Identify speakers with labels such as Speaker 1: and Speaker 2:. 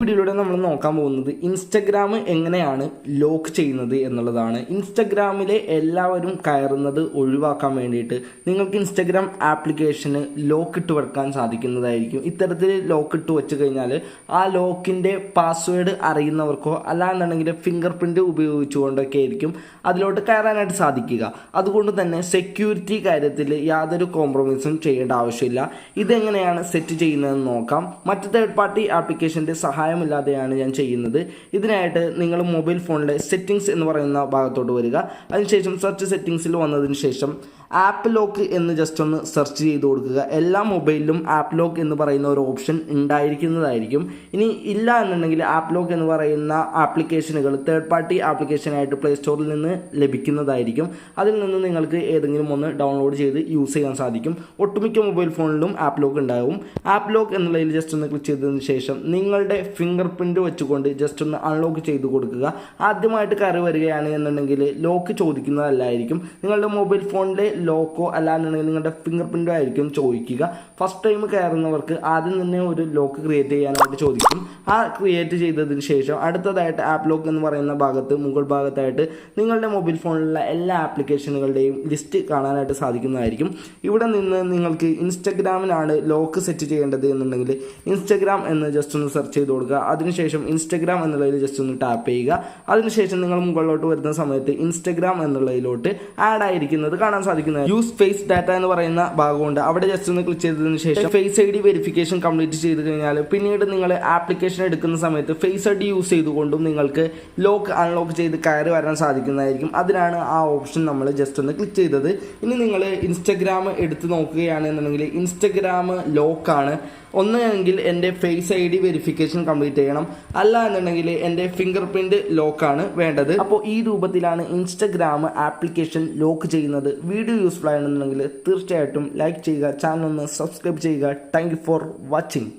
Speaker 1: വീഡിയോയിലൂടെ നമ്മൾ നോക്കാൻ പോകുന്നത് ഇൻസ്റ്റഗ്രാം എങ്ങനെയാണ് ലോക്ക് ചെയ്യുന്നത് എന്നുള്ളതാണ്. ഇൻസ്റ്റഗ്രാമിലെ എല്ലാവരും കയറുന്നത് ഒഴിവാക്കാൻ വേണ്ടിയിട്ട് നിങ്ങൾക്ക് ഇൻസ്റ്റഗ്രാം ആപ്ലിക്കേഷന് ലോക്ക് ഇട്ട് വെക്കാൻ സാധിക്കുന്നതായിരിക്കും. ഇത്തരത്തിൽ ലോക്ക് ഇട്ട് വെച്ച് കഴിഞ്ഞാൽ ആ ലോക്കിന്റെ പാസ്വേഡ് അറിയുന്നവർക്കോ അല്ലാന്നുണ്ടെങ്കിൽ ഫിംഗർ പ്രിന്റ് ഉപയോഗിച്ചുകൊണ്ടൊക്കെ ആയിരിക്കും അതിലോട്ട് കയറാനായിട്ട് സാധിക്കുക. അതുകൊണ്ട് തന്നെ സെക്യൂരിറ്റി കാര്യത്തിൽ യാതൊരു കോംപ്രമൈസും ചെയ്യേണ്ട ആവശ്യമില്ല. ഇതെങ്ങനെയാണ് സെറ്റ് ചെയ്യുന്നതെന്ന് നോക്കാം. മറ്റ് തേർഡ് പാർട്ടി ആപ്ലിക്കേഷന്റെ സഹായമില്ലാതെയാണ് ഞാൻ ചെയ്യുന്നത്. ഇതിനായിട്ട് നിങ്ങൾ മൊബൈൽ ഫോണിലെ സെറ്റിങ്സ് എന്ന് പറയുന്ന ഭാഗത്തോട്ട് വരിക. അതിനുശേഷം സെർച്ച് സെറ്റിങ്സിൽ വന്നതിന് ശേഷം ആപ്പ് ലോക്ക് എന്ന് ജസ്റ്റ് ഒന്ന് സെർച്ച് ചെയ്ത് കൊടുക്കുക. എല്ലാ മൊബൈലിലും ആപ്പ് ലോക്ക് എന്ന് പറയുന്ന ഒരു ഓപ്ഷൻ ഉണ്ടായിരിക്കുന്നതായിരിക്കും. ഇനി ഇല്ല എന്നുണ്ടെങ്കിൽ ആപ്പ് ലോക്ക് എന്ന് പറയുന്ന ആപ്ലിക്കേഷനുകൾ തേർഡ് പാർട്ടി ആപ്ലിക്കേഷനായിട്ട് പ്ലേ സ്റ്റോറിൽ നിന്ന് ലഭിക്കുന്നതായിരിക്കും. അതിൽ നിന്ന് നിങ്ങൾക്ക് ഏതെങ്കിലും ഒന്ന് ഡൗൺലോഡ് ചെയ്ത് യൂസ് ചെയ്യാൻ സാധിക്കും. ഒട്ടുമിക്ക മൊബൈൽ ഫോണിലും ആപ്പ് ലോക്ക് ഉണ്ടാവും ആപ്പ് ലോക്ക് എന്നുള്ളതിൽ ജസ്റ്റ് ഒന്ന് ക്ലിക്ക് ചെയ്തതിന് ശേഷം നിങ്ങളുടെ ഫിംഗർ പ്രിന്റ് വെച്ചുകൊണ്ട് ജസ്റ്റ് ഒന്ന് അൺലോക്ക് ചെയ്ത് കൊടുക്കുക. ആദ്യമായിട്ട് കയറി വരികയാണ് എന്നുണ്ടെങ്കിൽ ലോക്ക് ചോദിക്കുന്നതല്ലായിരിക്കും. നിങ്ങളുടെ മൊബൈൽ ഫോണിലെ ലോക്കോ അല്ലാന്നുണ്ടെങ്കിൽ നിങ്ങളുടെ ഫിംഗർ പ്രിന്റോ ആയിരിക്കും ചോദിക്കുക. ഫസ്റ്റ് ടൈം കയറുന്നവർക്ക് ആദ്യം തന്നെ ഒരു ലോക്ക് ക്രിയേറ്റ് ചെയ്യാനായിട്ട് ചോദിക്കും. ആ ക്രിയേറ്റ് ചെയ്തതിന് ശേഷം അടുത്തതായിട്ട് ആപ്പ് ലോക്ക് എന്ന് പറയുന്ന ഭാഗത്ത് മുകൾ ഭാഗത്തായിട്ട് നിങ്ങളുടെ മൊബൈൽ ഫോണിലുള്ള എല്ലാ ആപ്ലിക്കേഷനുകളുടെയും ലിസ്റ്റ് കാണാനായിട്ട് സാധിക്കുന്നതായിരിക്കും. ഇവിടെ നിന്ന് നിങ്ങൾക്ക് ഇൻസ്റ്റഗ്രാമിനാണ് ലോക്ക് സെറ്റ് ചെയ്യേണ്ടത് എന്നുണ്ടെങ്കിൽ ഇൻസ്റ്റഗ്രാം എന്ന് ജസ്റ്റ് ഒന്ന് സെർച്ച് ചെയ്ത് കൊടുക്കുക അതിനുശേഷം ഇൻസ്റ്റഗ്രാം എന്നുള്ളതിൽ ജസ്റ്റ് ഒന്ന് ടാപ്പ് ചെയ്യുക. അതിനുശേഷം നിങ്ങൾ മുകളിലോട്ട് വരുന്ന സമയത്ത് ഇൻസ്റ്റഗ്രാം എന്നുള്ളതിലോട്ട് ആഡ് ആയിരിക്കുന്നത് കാണാൻ സാധിക്കുന്നത് യൂസ് ഫേസ് ഡാറ്റ എന്ന് പറയുന്ന ഭാഗമുണ്ട്. അവിടെ ജസ്റ്റ് ഒന്ന് ക്ലിക്ക് ചെയ്തതിന് ശേഷം face I D verification complete ചെയ്ത് കഴിഞ്ഞാൽ പിന്നീട് നിങ്ങൾ ആപ്ലിക്കേഷൻ എടുക്കുന്ന സമയത്ത് ഫേസ് ഐ ഡി യൂസ് ചെയ്തുകൊണ്ടും നിങ്ങൾക്ക് ലോക്ക് അൺലോക്ക് ചെയ്ത് കയറി വരാൻ സാധിക്കുന്നതായിരിക്കും. അതിനാണ് ആ ഓപ്ഷൻ നമ്മൾ ജസ്റ്റ് ഒന്ന് ക്ലിക്ക് ചെയ്തത്. ഇനി നിങ്ങൾ ഇൻസ്റ്റഗ്രാം എടുത്ത് നോക്കുകയാണെന്നുണ്ടെങ്കിൽ ഇൻസ്റ്റഗ്രാം ലോക്കാണ് ഒന്നെങ്കിൽ എന്റെ face I D verification complete ചെയ്യണം. അല്ല എന്നുണ്ടെങ്കിൽ എന്റെ ഫിംഗർ പ്രിന്റ് ലോക്കാണ് വേണ്ടത്. അപ്പോൾ ഈ രൂപത്തിലാണ് ഇൻസ്റ്റഗ്രാം ആപ്ലിക്കേഷൻ ലോക്ക് ചെയ്യുന്നത്. വീഡിയോ യൂസ്ഫുൾ ആണെന്നുണ്ടെങ്കിൽ തീർച്ചയായിട്ടും ലൈക്ക് ചെയ്യുക ചാനൽ ഒന്ന് സബ്സ്ക്രൈബ് ചെയ്യുക. Thank for watching